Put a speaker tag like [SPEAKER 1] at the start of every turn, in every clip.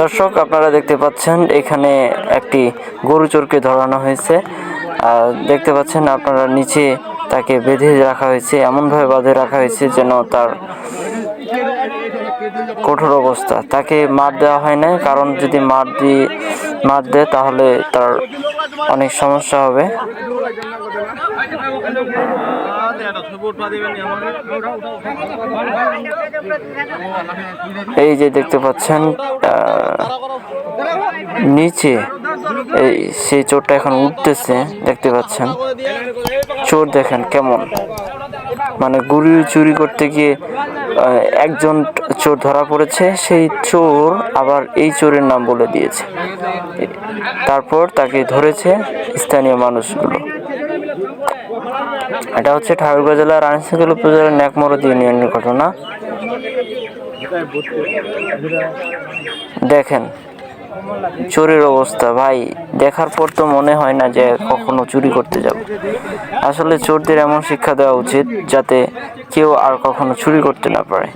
[SPEAKER 1] দর্শক, আপনারা দেখতে পাচ্ছেন, এখানে একটি গরু চোরকে ধরানো হয়েছে। আর দেখতে পাচ্ছেন, আপনারা নিচে তাকে বেঁধে রাখা হয়েছে, এমনভাবে বাঁধে রাখা হয়েছে যেন তার কঠোর অবস্থা। তাকে মার দেওয়া হয় না কারণ যদি মার দিয়ে মার দেয় তাহলে তার অনেক সমস্যা হবে। এই যে দেখতে পাচ্ছেন নিচে এই সেই চোরটা এখন উঠতেছে, দেখতে পাচ্ছেন। চোর দেখেন কেমন। মানে গুড়ি চুরি করতে গিয়ে একজন চোর ধরা পড়েছে, সেই চোর আবার এই চোরের নাম বলে দিয়েছে। তারপর তাকে ধরেছে স্থানীয় মানুষগুলো। এটা হচ্ছে ঠাকুরগাঁ জেলার আইনশৃঙ্খলা উপজেলার ন্যাকমরদ ইউনিয়নের ঘটনা। দেখেন চোরের অবস্থা, ভাই। দেখার পর তো মনে হয় না যে কখনো চুরি করতে যাব। আসলে চোরদের এমন শিক্ষা দেওয়া উচিত যাতে কেউ আর কখনো চুরি করতে না পারে।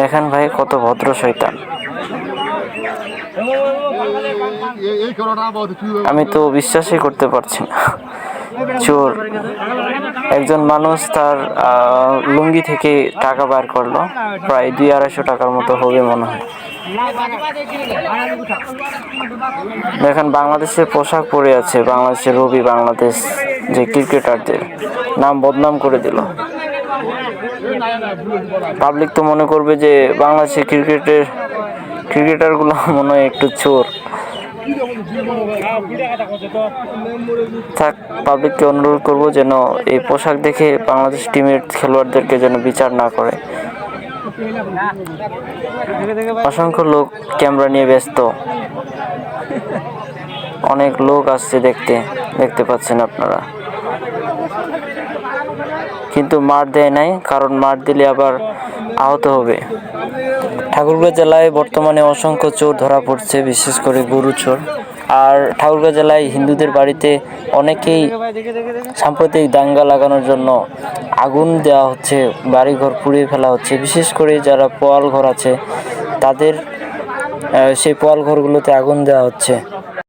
[SPEAKER 1] দেখেন ভাই, কত ভদ্র শৈতান আমি তো বিশ্বাসই করতে পারছি না। চোর। একজন মানুষ তার লুঙ্গি থেকে টাকা বার করল। প্রায় দুই আড়াইশো টাকার মতো হবে মনে হয়। দেখেন বাংলাদেশের পোশাক পরে আছে বাংলাদেশের রবি বাংলাদেশ, যে ক্রিকেটারদের, নাম বদনাম করে দিল। পাবলিক তো মনে করবে যে বাংলাদেশের ক্রিকেটের, ক্রিকেটারগুলো মনে হয় একটু চোর। থাক, পাবলিককে অনুরোধ করব যেন এই পোশাক দেখে বাংলাদেশ টিমের খেলোয়াড়দেরকে যেন বিচার না করে। অসংখ্য লোক ক্যামেরা নিয়ে ব্যস্ত। অনেক লোক আসছে দেখতে দেখতে পাচ্ছেন আপনারা। কিন্তু মার দেয় নাই, কারণ মার দিলে আবার আহত হবে। ঠাকুরগাঁ জেলায় বর্তমানে অসংখ্য চোর ধরা পড়ছে, বিশেষ করে গরু চোর। আর ঠাকুরগাঁ জেলায় হিন্দুদের বাড়িতে অনেকেই সাম্প্রতিক দাঙ্গা লাগানোর জন্য আগুন দেওয়া হচ্ছে, বাড়িঘর পুড়িয়ে ফেলা হচ্ছে। বিশেষ করে যারা পোয়াল ঘর আছে, তাদের সেই পোয়াল ঘরগুলোতে আগুন দেওয়া হচ্ছে।